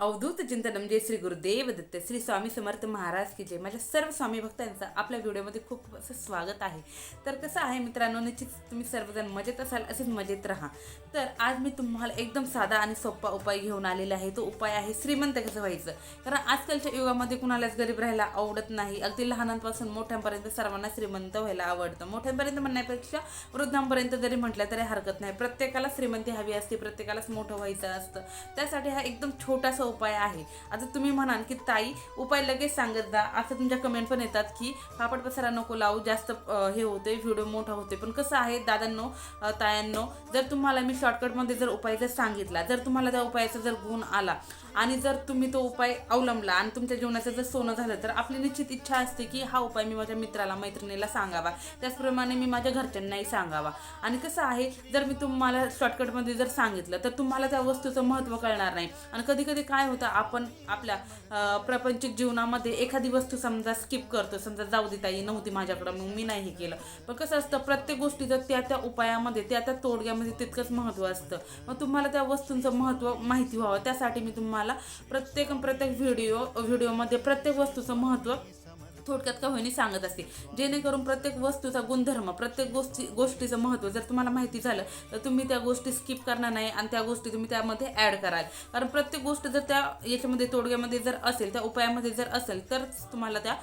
अवधूत चिंतनम म्हणजे जय श्री गुरुदेव दत्त श्री स्वामी समर्थ महाराज की जय. माझ्या सर्व स्वामी भक्तांचं आपल्या व्हिडिओमध्ये खूप असं स्वागत आहे. तर कसं आहे मित्रांनो निश्चित तुम्ही सर्वजण मजेत असाल असेच मजेत राहा. तर आज मी तुम्हाला एकदम साधा आणि सोपा उपाय घेऊन आलेला आहे. तो उपाय आहे श्रीमंत कसं व्हायचं? कारण आजकालच्या युगामध्ये कुणालाच गरीब राहायला आवडत नाही. अगदी लहानांपासून मोठ्यांपर्यंत सर्वांना श्रीमंत व्हायला आवडतं. मोठ्यांपर्यंत म्हणण्यापेक्षा वृद्धांपर्यंत जरी म्हटलं तरी हरकत नाही. प्रत्येकाला श्रीमंती हवी असते प्रत्येकालाच मोठं व्हायचं असतं. त्यासाठी हा एकदम छोटासा उपाय आहे. आता तुम्ही म्हणाल की ताई उपाय लगेच सांगत जा. असं तुमच्या कमेंट पण येतात की पापड पसारा नको लावू जास्त हे होते व्हिडिओ मोठा होते पण कसं आहे दादांनो तायांनो जर तुम्हाला मी शॉर्टकटमध्ये जर उपाय जर सांगितला जर तुम्हाला त्या उपायाचा जर गुण आला आणि जर तुम्ही तो उपाय अवलंबला आणि तुमच्या जीवनाचं जर सोनं झालं तर आपली निश्चित इच्छा असते की हा उपाय मी माझ्या मित्राला मैत्रिणीला सांगावा. त्याचप्रमाणे मी माझ्या घरच्यांनाही सांगावा. आणि कसं आहे जर मी तुम्हाला शॉर्टकटमध्ये जर सांगितलं तर तुम्हाला त्या वस्तूचं महत्त्व कळणार नाही. आणि कधी कधी काय होतं आपण आपल्या प्रपंचिक प्रापंचिक जीवनामध्ये एखादी वस्तू समजा स्किप करतो समजा जाऊ देता ताई नव्हती माझ्याकडं मग मी नाही हे केलं. पण कसं असतं प्रत्येक गोष्टीचं त्या त्या उपायामध्ये त्या त्या तोडग्यामध्ये तितकंच महत्त्व असतं. मग तुम्हाला त्या वस्तूंचं महत्त्व माहिती व्हावं त्यासाठी मी तुम्हाला प्रत्येक प्रत्येक व्हिडिओ व्हिडिओमध्ये प्रत्येक वस्तूचं महत्त्व थोडक्यात का होईनी सांगत असते. जेणेकरून प्रत्येक वस्तूचा गुणधर्म प्रत्येक गोष्टी गोष्टीचं महत्त्व जर तुम्हाला माहिती झालं तर तुम्ही त्या गोष्टी स्किप करणार नाही आणि त्या गोष्टी तुम्ही त्यामध्ये ॲड कराल. कारण प्रत्येक गोष्ट जर त्या याच्यामध्ये तोडग्यामध्ये जर असेल त्या उपायामध्ये जर असेल तर तुम्हाला त्या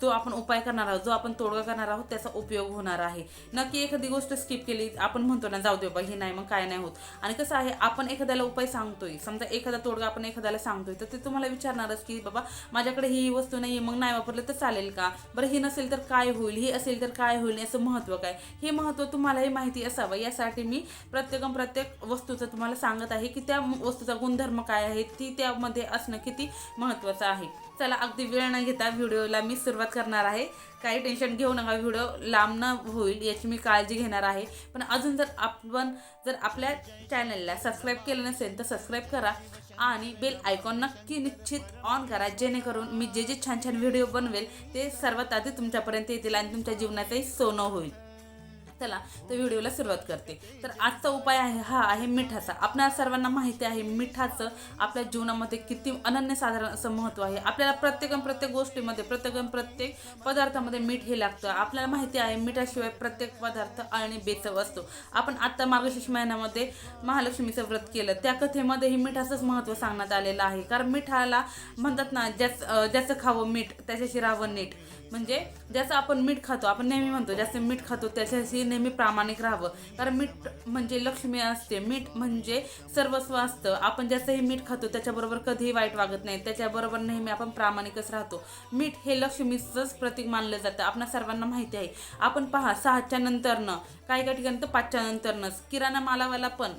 जो आपण उपाय करणार आहोत जो आपण तोडगा करणार आहोत त्याचा उपयोग होणार आहे. नक्की एखादी गोष्ट स्किप केली आपण म्हणतो ना जाऊ दे बाबा हे नाही मग काय नाही होत. आणि कसं आहे आपण एखाद्याला उपाय सांगतोय समजा एखादा तोडगा आपण एखाद्याला सांगतोय तर ते तुम्हाला विचारणारच की बाबा माझ्याकडे ही वस्तू नाही मग नाही वापरलं तर चालेल का? बरं हे नसेल तर काय होईल? हे असेल तर काय होईल? याचं महत्त्व काय? हे महत्त्व तुम्हालाही माहिती असावं. यासाठी मी प्रत्येक प्रत्येक वस्तूचं तुम्हाला सांगत आहे की त्या वस्तूचा गुणधर्म काय आहे? ती त्यामध्ये असणं किती महत्त्वाचं आहे? चला अगदी वेळ न घेता व्हिडिओला मी सुरुवात करणार आहे. काही टेन्शन घेऊ नका व्हिडिओ लांब न होईल याची मी काळजी घेणार आहे. पण अजून जर आपण जर आपल्या चॅनलला सबस्क्राईब केलं नसेल तर सबस्क्राईब करा आणि बेल आयकॉन नक्की निश्चित ऑन करा जेणेकरून मी जे जे छान छान व्हिडिओ बनवेल ते सर्वात आधी तुमच्यापर्यंत येतील आणि तुमच्या जीवनाचंही सोनं होईल. चला तर व्हिडिओला सुरुवात करते. तर आजचा उपाय आहे हा आहे मिठाचा. आपल्या सर्वांना माहिती आहे मिठाचं आपल्या जीवनामध्ये किती अनन्यसाधारण असं महत्त्व आहे. आपल्याला प्रत्येक प्रत्येक गोष्टीमध्ये प्रत्येक प्रत्येक पदार्थामध्ये मीठ हे लागतं. आपल्याला माहिती आहे मिठाशिवाय प्रत्येक पदार्थ आणि बेचव असतो. आपण आत्ता मार्गशीर्ष महिन्यामध्ये महालक्ष्मीचं व्रत केलं. त्या कथेमध्येही मिठाचंच महत्त्व सांगण्यात आलेलं आहे. कारण मिठाला म्हणतात ना ज्याच ज्याचं खावं मीठ त्याच्याशी राहावं नीट. म्हणजे ज्याचं आपण मीठ खातो आपण नेहमी म्हणतो ज्याचं मीठ खातो त्याच्याशी नेहमी प्रामाणिक राहावं. कारण मीठ म्हणजे लक्ष्मी असते. मीठ म्हणजे सर्वस्व असतं. आपण ज्याचंही मीठ खातो त्याच्याबरोबर कधीही वाईट वागत नाही. त्याच्याबरोबर नेहमी आपण प्रामाणिकच राहतो. मीठ हे लक्ष्मीचंच प्रतीक मानलं जातं. आपल्या सर्वांना माहिती आहे. आपण पहा सहाच्या नंतरनं काही काही ठिकाणी तर पाचच्या नंतरनंच. किराणा मालावाला पण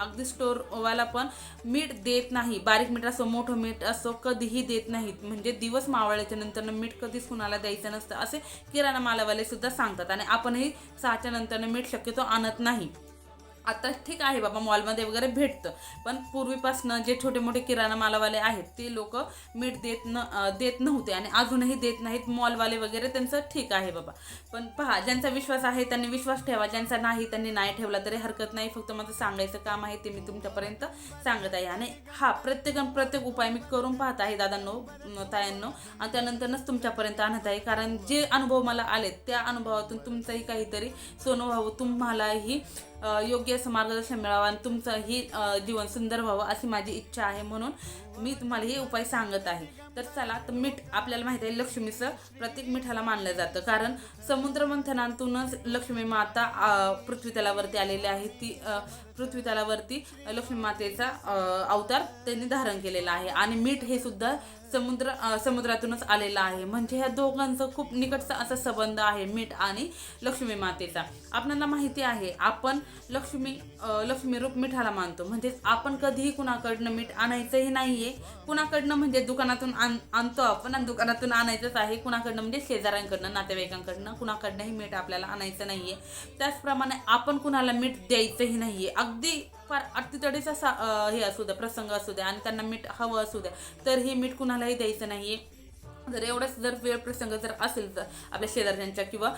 अगदी स्टोरवाला पण मीठ देत नाही. बारीक मीठ असो मोठं मीठ असो कधीही देत नाहीत. म्हणजे दिवस मावळल्याच्या नंतर मीठ कधीच कुणाला द्यायचं नसतं असे किराणा मालावाले सुद्धा सांगतात. आणि आपणही सहाच्या नंतर मीठ शक्यतो आणत नाही. आता ठीक आहे बाबा मॉलमध्ये वगैरे भेटतं. पण पूर्वीपासनं जे छोटे मोठे किराणा मालावाले आहेत ते लोक मीठ देत न देत नव्हते आणि अजूनही देत नाहीत मॉलवाले वगैरे त्यांचं ठीक आहे बाबा. पण पहा ज्यांचा विश्वास आहे त्यांनी विश्वास ठेवा. ज्यांचा नाही त्यांनी नाही ठेवला तरी हरकत नाही. फक्त माझं सांगायचं काम आहे ते मी तुमच्यापर्यंत सांगत आहे. आणि हा प्रत्येक प्रत्येक उपाय मी करून पाहत आहे दादांनो तायांनो. आणि त्यानंतरच तुमच्यापर्यंत आणत आहे. कारण जे अनुभव मला आलेत त्या अनुभवातून तुमचंही काहीतरी सोनं व्हावं. तुम्हालाही योग्य असं मार्गदर्शन मिळावं आणि तुमचंही ही जीवन सुंदर व्हावं अशी माझी इच्छा आहे म्हणून मी तुम्हाला हे उपाय सांगत आहे. तर चला तर मीठ आपल्याला माहिती आहे लक्ष्मीचं प्रत्येक मिठाला मानलं जातं. कारण समुद्र मंथनातूनच लक्ष्मी माता पृथ्वीतलावरती पृथ्वी तलावरती आलेली आहे. ती पृथ्वीतलावरती पृथ्वी तलावरती लक्ष्मी मातेचा अवतार त्यांनी धारण केलेला आहे. आणि मीठ हे सुद्धा समुद्र समुद्रातूनच आलेला आहे. म्हणजे ह्या दोघांचं खूप निकटचा असा संबंध आहे मीठ आणि लक्ष्मी मातेचा. आपल्याला माहिती आहे आपण लक्ष्मी लक्ष्मी रूप मिठाला मानतो. म्हणजेच आपण कधीही कुणाकडनं मीठ आणायचंही नाही आहे कुणाकडनं म्हणजे दुकानातून आण आणतो आपण आणि दुकानातून आणायचंच आहे. कुणाकडनं म्हणजे शेजाऱ्यांकडनं नातेवाईकांकडनं कुणाकडनंही मीठ आपल्याला आणायचं नाही आहे त्याचप्रमाणे आपण कुणाला मीठ द्यायचंही नाही आहे अगदी फार अडतीतडीचा सा हे असू द्या प्रसंग असू द्या आणि त्यांना मीठ हवं असू द्या तर हे मीठ कुणालाही द्यायचं नाही जर एवढाच जर वेळ प्रसंग जर असेल तर आपल्या शेजारच्यांच्या किंवा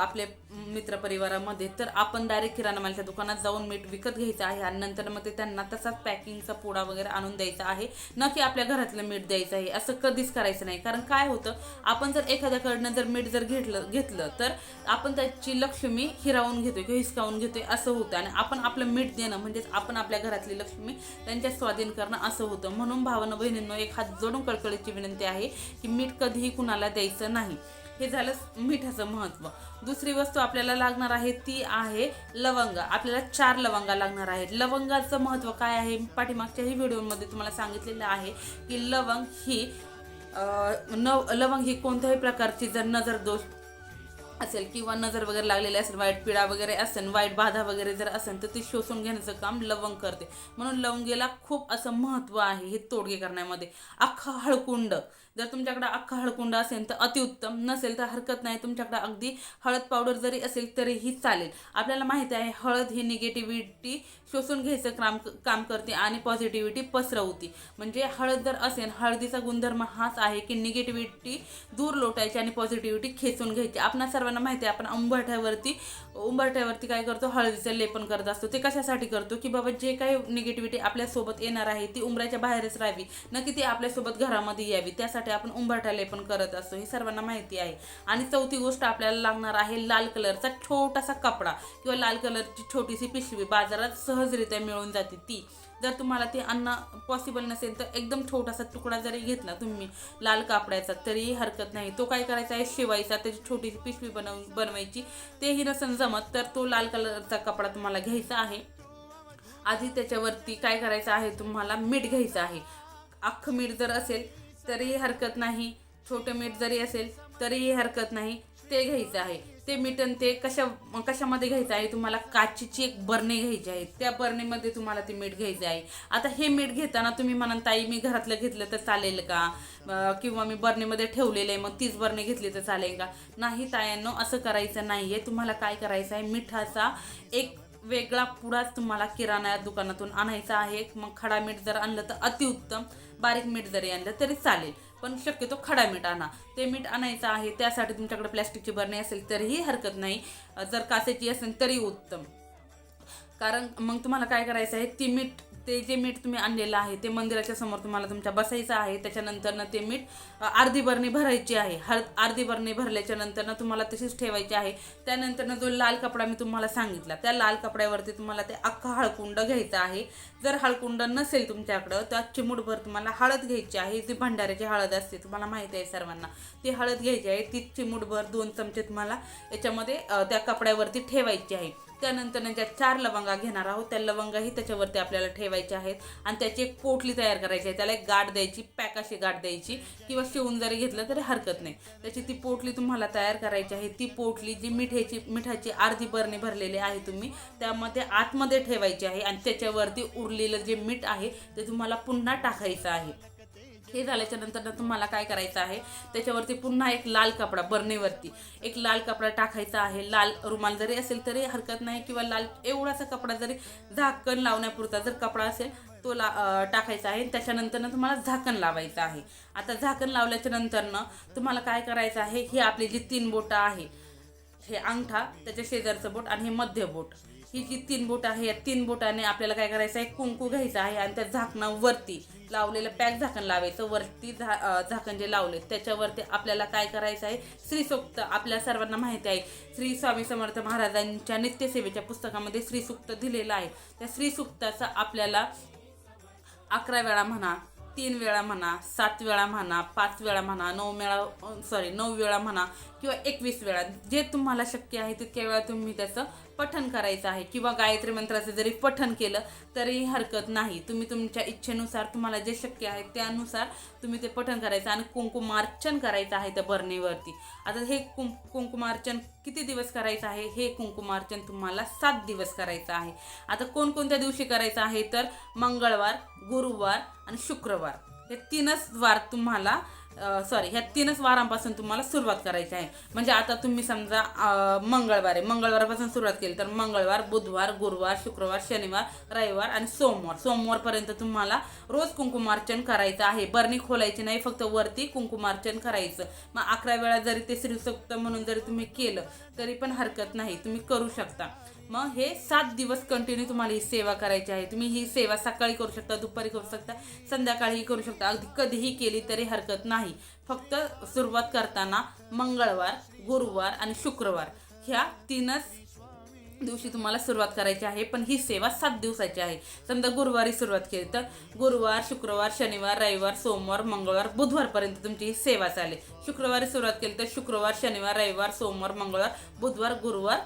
आपल्या मित्रपरिवारामध्ये तर आपण डायरेक्ट किराणा मालाच्या दुकानात जाऊन मीठ विकत घ्यायचं आहे आणि नंतर मग ते त्यांना तसाच पॅकिंगचा पुडा वगैरे आणून द्यायचा आहे. न की आपल्या घरातलं मीठ द्यायचं आहे. असं कधीच करायचं नाही. कारण काय होतं आपण जर एखाद्याकडनं जर मीठ जर घेतलं घेतलं तर आपण त्याची लक्ष्मी हिरावून घेतोय किंवा हिसकावून घेतोय असं होतं. आणि आपण आपलं मीठ देणं म्हणजेच आपण आपल्या घरातली लक्ष्मी त्यांच्या स्वाधीन करणं असं होतं. म्हणून भावानं बहिणींनो एक हात जोडून कळकळीची विनंती आहे की मीठ कधीही कुणाला द्यायचं नाही. हे झालं मिठाचं महत्त्व. दुसरी वस्तू आपल्याला लागणार आहे ती आहे लवंग. आपल्याला चार लवंगा लागणार आहेत. लवंगाचं महत्त्व काय आहे? पाठीमागच्याही व्हिडिओमध्ये तुम्हाला सांगितलेलं आहे की लवंग ही न लवंग ही कोणत्याही प्रकारची जर नजर दोष असेल किंवा नजर वगैरे लागलेली असेल वाईट पिडा वगैरे असेल वाईट बाधा वगैरे जर असेल तर ती शोषून घेण्याचं काम लवंग करते. म्हणून लवंगेला खूप असं महत्त्व आहे हे तोडगे करण्यामध्ये. अख्खा हळकुंड. जर तुमच्याकडे अख्खा हळकुंड असेल तर अतिउत्तम नसेल तर हरकत नाही तुमच्याकडे अगदी हळद पावडर जरी असेल तरीही चालेल. आपल्याला माहिती आहे हळद ही निगेटिव्हिटी शोषून घ्यायचं काम काम करते आणि पॉझिटिव्हिटी पसरवते. म्हणजे हळद जर असेल हळदीचा गुणधर्म हाच आहे की निगेटिव्हिटी दूर लोटायची आणि पॉझिटिव्हिटी खेचून घ्यायची. आपणा सर्वांना माहिती आहे आपण उंबरठ्यावरती उंबरठ्यावरती काय करतो हळदीचं लेपन करत असतो. ते कशासाठी करतो की बाबा जे काही निगेटिव्हिटी आपल्यासोबत येणार आहे ती उंबऱ्याच्या बाहेरच राहावी. न की ती आपल्यासोबत घरामध्ये यावी. त्यासाठी आपण उंबरठा लेपन करत असतो. हे सर्वांना माहिती आहे. आणि चौथी गोष्ट आपल्याला लागणार आहे लाल कलरचा छोटासा कपडा. किंवा लाल कलरची छोटीशी पिशवी बाजारात सहजरित्या मिळून जाते ती. जर तुम्हाला ते अन्न पॉसिबल नसेल तर एकदम छोटासा तुकडा जरी घेतला तुम्ही लाल कापडाचा तरीही हरकत नाही. तो काय करायचा आहे? शिवायचा त्याची छोटीशी पिशवी बनव बनवायची. तेही नसेल जमत तर तो लाल कलरचा कपडा तुम्हाला घ्यायचा आहे. आधी त्याच्यावरती काय करायचं आहे? तुम्हाला मीठ घ्यायचं आहे. अख्खं मीठ जर असेल तरीही हरकत नाही. छोटं मीठ जरी असेल तरीही हरकत नाही. ते घ्यायचं आहे. ते मीठ आणि ते कशा कशामध्ये घ्यायचं आहे? तुम्हाला काचीची एक बरणी घ्यायची आहे. त्या बरणीमध्ये तुम्हाला ते मीठ घ्यायचं आहे. आता हे मीठ घेताना तुम्ही म्हणाल ताई मी घरातलं घेतलं तर चालेल का? किंवा मी बरणीमध्ये ठेवलेलं आहे मग तीच बरणी घेतली तर चालेल का? नाही तायांनो असं करायचं नाही आहे तुम्हाला काय करायचं आहे? मिठाचा एक वेगळा पुडाच तुम्हाला किराणा दुकानातून आणायचा आहे. मग खडा मीठ जर आणलं तर अतिउत्तम. बारीक मीठ जरी आणलं तरी चालेल. पण शक्यतो खडा मीठ आणा. ते मीठ आणायचं आहे त्यासाठी तुमच्याकडे प्लॅस्टिकची बरणी असेल तरीही हरकत नाही. जर काचेची असेल तरी उत्तम. कारण मग तुम्हाला काय करायचं आहे ती मीठ ते जे मीठ तुम्ही आणलेलं आहे ते मंदिराच्या समोर तुम्हाला तुमच्या बसायचं आहे त्याच्यानंतरनं ते मीठ अर्धी बरणी भरायची आहे. हळ अर्धी बरणी भरल्याच्या नंतरनं तुम्हाला तशीच ठेवायची आहे. त्यानंतरनं जो लाल कपडा मी तुम्हाला सांगितला त्या लाल कपड्यावरती तुम्हाला ते अख्खा हळकुंड घ्यायचं आहे. जर हळकुंड नसेल तुमच्याकडं तर चिमूटभर तुम्हाला हळद घ्यायची आहे. जी भंडाऱ्याची हळद असते तुम्हाला माहिती आहे सर्वांना. ती हळद घ्यायची आहे ती चिमूटभर दोन चमचे तुम्हाला याच्यामध्ये त्या कपड्यावरती ठेवायची आहे. त्यानंतर ज्या चार लवंगा घेणार आहोत. त्या लवंगाही त्याच्यावरती आपल्याला ठेवायच्या आहेत. आणि त्याची एक पोटली तयार करायची आहे. त्याला एक गाठ द्यायची पॅक अशी गाठ द्यायची. किंवा शिवून जरी घेतलं तरी हरकत नाही. त्याची ती पोटली तुम्हाला तयार करायची आहे. ती पोटली जी मिठाची मिठाची अर्धी बरणी भरलेली आहे तुम्ही त्यामध्ये आतमध्ये ठेवायची आहे. आणि त्याच्यावरती उरलेलं जे मीठ आहे ते तुम्हाला पुन्हा टाकायचं आहे. हे झाल्याच्यानंतर ना तुम्हाला काय करायचं आहे? त्याच्यावरती पुन्हा एक लाल कपडा बरणीवरती. एक लाल कपडा टाकायचा आहे. लाल रुमाल जरी असेल तरी हरकत नाही किंवा लाल एवढासा कपडा जरी झाकण लावण्यापुरता जर कपडा असेल तो ला टाकायचा आहे. त्याच्यानंतरनं तुम्हाला झाकण लावायचं आहे. आता झाकण लावल्याच्या नंतरनं तुम्हाला काय करायचं आहे? ही आपली जी तीन बोटं आहे हे अंगठा त्याच्या शेजारचं बोट आणि हे मध्य बोट. ही जी तीन बोट आहे या तीन बोटाने आपल्याला काय करायचं आहे? कुंकू घ्यायचं आहे आणि त्या झाकणावरती लावलेलं पॅक झाकण लावायचं. वरती झा झाकण जे लावले त्याच्यावरती आपल्याला काय करायचं आहे? श्रीसूक्त आपल्या सर्वांना माहिती आहे. श्री स्वामी समर्थ महाराजांच्या नित्यसेवेच्या पुस्तकामध्ये श्रीसूक्त दिलेलं आहे. त्या श्रीसूक्ताचा आपल्याला अकरा वेळा म्हणा तीन वेळा म्हणा सात वेळा म्हणा पाच वेळा म्हणा नऊ वेळा सॉरी नऊ वेळा म्हणा किंवा एकवीस वेळा. जे तुम्हाला शक्य आहे तितक्या वेळा तुम्ही त्याचं पठन करायचं आहे. किंवा गायत्री मंत्राचं जरी पठन केलं तरीही हरकत नाही. तुम्ही तुमच्या इच्छेनुसार तुम्हाला जे शक्य आहे त्यानुसार तुम्ही ते पठन करायचं आणि कुंकुमार्चन करायचं आहे त्या बरणीवरती. आता हे कुं कुंकुमार्चन किती दिवस करायचं आहे? हे कुंकुमार्चन तुम्हाला सात दिवस करायचं आहे. आता कोणकोणत्या दिवशी करायचं आहे? तर मंगळवार गुरुवार आणि शुक्रवार. हे तीनच वार तुम्हाला सॉरी ह्या तीनच वारांपासून तुम्हाला सुरुवात करायची आहे. म्हणजे आता तुम्ही समजा अं, मंगळवार आहे. मंगळवारपासून सुरुवात केली तर मंगळवार बुधवार गुरुवार शुक्रवार शनिवार रविवार आणि सोमवार. सोमवारपर्यंत तुम्हाला रोज कुंकुमार्चन करायचं आहे. बरणी खोलायची नाही फक्त वरती कुंकुमार्चन करायचं. मग अकरा वेळा जरी ते श्रीसुक्त म्हणून जरी तुम्ही केलं तरी पण हरकत नाही. तुम्ही करू शकता. मग हे सात दिवस कंटिन्यू तुम्हाला ही सेवा करायची आहे. तुम्ही ही सेवा सकाळी करू शकता दुपारी करू शकता संध्याकाळी करू शकता. अगदी कधीही केली तरी हरकत नाही. फक्त सुरुवात करताना मंगळवार गुरुवार आणि शुक्रवार ह्या तीनच दिवशी तुम्हाला सुरुवात करायची आहे. पण ही सेवा सात दिवसाची आहे. समजा गुरुवारी सुरुवात केली तर गुरुवार शुक्रवार शनिवार रविवार सोमवार मंगळवार बुधवारपर्यंत तुमची ही सेवा चालेल. शुक्रवारी सुरुवात केली तर शुक्रवार शनिवार रविवार सोमवार मंगळवार बुधवार गुरुवार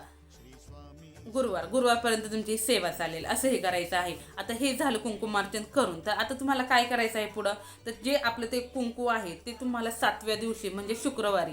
गुरुवार गुरुवारपर्यंत तुमची सेवा चालेल. असं हे करायचं आहे. आता हे झालं कुंकुमार्चन करून. तर आता तुम्हाला काय करायचं आहे पुढं? तर जे आपलं ते कुंकू आहे ते तुम्हाला सातव्या दिवशी म्हणजे शुक्रवारी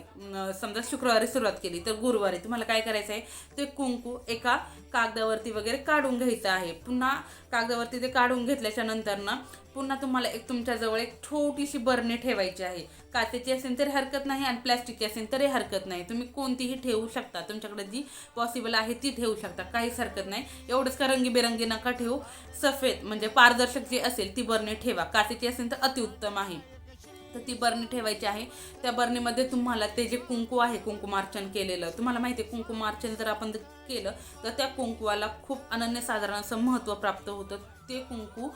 समजा शुक्रवारी सुरुवात केली तर गुरुवारी तुम्हाला काय करायचं आहे? ते कुंकू एका कागदावरती वगैरे काढून घ्यायचं आहे. पुन्हा कागदावरती ते काढून घेतल्याच्या नंतर ना पुन्हा तुम्हाला एक तुमच्याजवळ एक छोटीशी बरणी ठेवायची आहे. काचेची असेल तरी हरकत नाही आणि प्लॅस्टिकची असेल तरी हरकत नाही. तुम्ही कोणतीही ठेवू शकता. तुमच्याकडे जी पॉसिबल आहे ती ठेवू शकता. काहीच हरकत नाही. एवढंच का रंगीबेरंगी नका ठेवू. सफेद म्हणजे पारदर्शक जी असेल ती बरणी ठेवा. काचेची असेल तर अतिउत्तम आहे. तर ती बरणी ठेवायची आहे. त्या बरणीमध्ये तुम्हाला ते जे कुंकू आहे कुंकुमार्चन केलेलं. तुम्हाला माहिती आहे कुंकुमार्चन जर आपण केलं तर त्या कुंकुवाला खूप अनन्यसाधारण असं महत्त्व प्राप्त होतं. ते कुंकू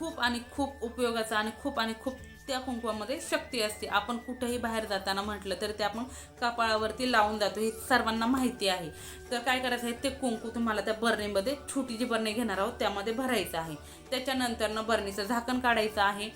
खूप आणि खूप उपयोगाचं आणि खूप आणि खूप त्या कुंकवामध्ये शक्ती असते. आपण कुठेही बाहेर जाताना म्हटलं तर ते आपण कपाळावरती लावून जातो. हे सर्वांना माहिती आहे. तर काय करायचं आहे ते कुंकू तुम्हाला त्या बरणीमध्ये छोटी जी बरणी घेणार आहोत त्यामध्ये भरायचं आहे. त्याच्यानंतरनं बरणीचं झाकण काढायचं आहे.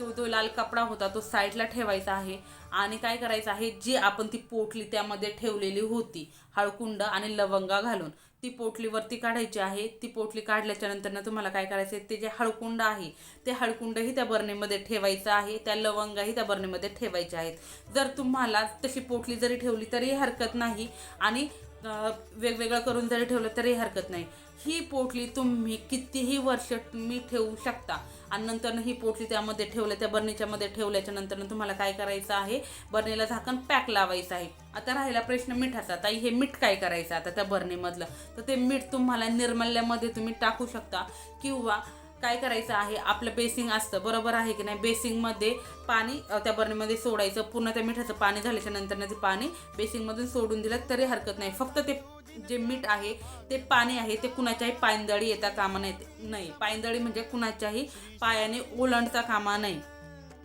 तो जो लाल कपडा होता तो साईडला ठेवायचा आहे. आणि काय करायचं आहे जी आपण ती पोटली त्यामध्ये ठेवलेली होती हळकुंड आणि लवंगा घालून ती पोटली वरती काढायची आहे ती पोटली काढल्याच्या नंतर तुम्हाला काय करायचं आहे ते जे हळकुंड आहे ते हळकुंडही त्या बरणीमध्ये ठेवायचं आहे त्या लवंगाही त्या बरणीमध्ये ठेवायच्या आहेत. जर तुम्हाला तशी पोटली जरी ठेवली तरी हरकत नाही आणि वेगवेगळं करून जरी ठेवलं तरी हरकत नाही. ही पोटली तुम्ही कितीही वर्ष तुम्ही ठेवू शकता. आणि नंतर ही पोटली त्यामध्ये ठेवलं त्या बरणीच्या मध्ये ठेवल्याच्या नंतर तुम्हाला काय करायचं आहे? बरणीला झाकण पॅक लावायचं आहे. आता राहिला प्रश्न मिठाचा. ताई हे मीठ काय करायचं आता त्या बरणीमधलं तर ते मीठ तुम्हाला निर्मल्यामध्ये तुम्ही टाकू शकता किंवा काय करायचं आहे? आपलं बेसिंग असतं. बरोबर आहे की नाही? बेसिंगमध्ये पाणी त्या बरणीमध्ये सोडायचं. पूर्ण त्या मिठाचं पाणी झाल्याच्यानंतर ते पाणी बेसिंगमधून सोडून दिलं तरी हरकत नाही. फक्त ते जे मीठ आहे ते पाणी आहे ते कुणाच्याही पायंदळी येता कामा नाही नाही. पायंदळी म्हणजे कुणाच्याही पायाने ओलांडता कामा नाही.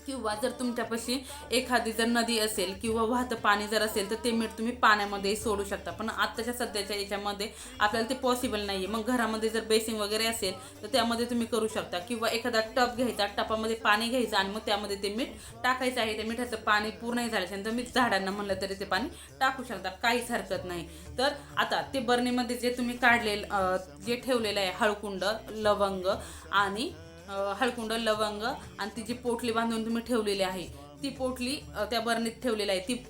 किंवा जर तुमच्यापाशी एखादी जर नदी असेल किंवा वाहतं पाणी जर असेल तर ते मीठ तुम्ही पाण्यामध्ये सोडू शकता. पण आत्ताच्या सध्याच्या याच्यामध्ये आपल्याला ते पॉसिबल नाही आहे मग घरामध्ये जर बेसिंग वगैरे असेल तर त्यामध्ये तुम्ही करू शकता. किंवा एखादा टप घ्यायचा टपामध्ये पाणी घ्यायचं आणि मग त्यामध्ये ते मीठ टाकायचं आहे. त्या मिठाचं पाणी पूर्ण झाल्याच्यानंतर मी झाडांना म्हणलं तरी ते पाणी टाकू शकता. काहीच हरकत नाही. तर आता ते बरणीमध्ये जे तुम्ही काढलेलं जे ठेवलेलं आहे हळकुंड लवंग आणि हळकुंड लवंग आणि ती जी पोटली बांधून तुम्ही ठेवलेली आहे ती पोटली त्या बरणीत ठेवलेली आहे ती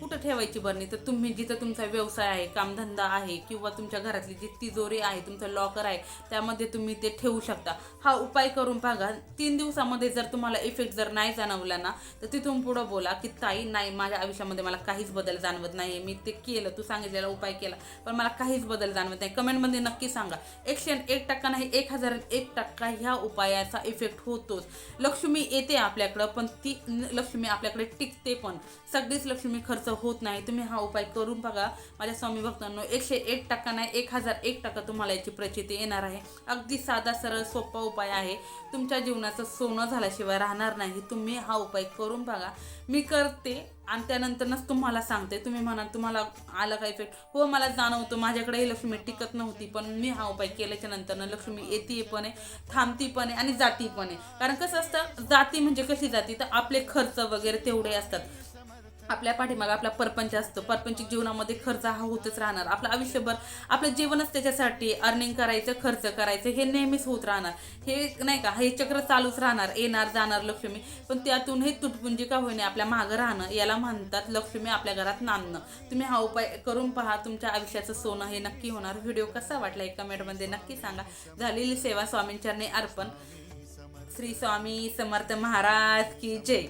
कुठं ठेवायची बरणी तर तुम्ही जिथं तुमचा व्यवसाय आहे कामधंदा आहे किंवा तुमच्या घरातली जी तिजोरी आहे तुमचं लॉकर आहे त्यामध्ये तुम्ही ते ठेवू शकता. हा उपाय करून बघा. तीन दिवसामध्ये जर तुम्हाला इफेक्ट जर नाही जाणवला ना तर तिथून पुढं बोला की ताई नाही माझ्या आयुष्यामध्ये मला काहीच बदल जाणवत नाही मी ते केलं तू सांगितलेला उपाय केला पण मला काहीच बदल जाणवत नाही. कमेंटमध्ये नक्की सांगा. एकशे एक टक्का नाही एक हजार एक टक्का ह्या उपायाचा इफेक्ट होतोच. लक्ष्मी येते आपल्याकडं पण ती लक्ष्मी आपल्याकडे टिकते पण. सगळीच लक्ष्मी खर्च होत नाही तुम्ही हा उपाय करून बघा. माझ्या स्वामी भक्तांनो एकशे एक टक्का नाही एक हजार एक टक्का तुम्हाला याची प्रचिती येणार आहे. अगदी साधा सरळ सोपा उपाय आहे. तुमच्या जीवनाचं सोनं झाल्याशिवाय राहणार नाही. तुम्ही हा उपाय करून बघा. मी करते आणि त्यानंतरच तुम्हाला सांगते. तुम्ही म्हणाल तुम्हाला आलं का इफेक्ट हो मला जाणवतं. माझ्याकडेही लक्ष्मी टिकत नव्हती पण मी हा उपाय केल्याच्या नंतरनं लक्ष्मी येते पण आहे थांबती पण आहे आणि जाती पण आहे. कारण कसं असतं जाती म्हणजे कशी जाती? तर आपले खर्च वगैरे तेवढे असतात. आपल्या पाठीमागे आपला परपंच असतो. परपंचिक जीवनामध्ये खर्च हा होतच राहणार. आपलं आयुष्यभर आपलं जीवनच त्याच्यासाठी अर्निंग करायचं खर्च करायचं हे नेहमीच होत राहणार. हे नाही का? हे चक्र चालूच राहणार. येणार जाणार लक्ष्मी. पण त्यातून हे तुटपुंजी का होईने आपल्या मागं राहणं याला म्हणतात लक्ष्मी आपल्या घरात नांदणं. तुम्ही हा उपाय करून पहा. तुमच्या आयुष्याचं सोनं हे नक्की होणार. व्हिडिओ कसा वाटला एक कमेंटमध्ये नक्की सांगा. झालेली सेवा स्वामींचरणी अर्पण. श्री स्वामी समर्थ महाराज की जय.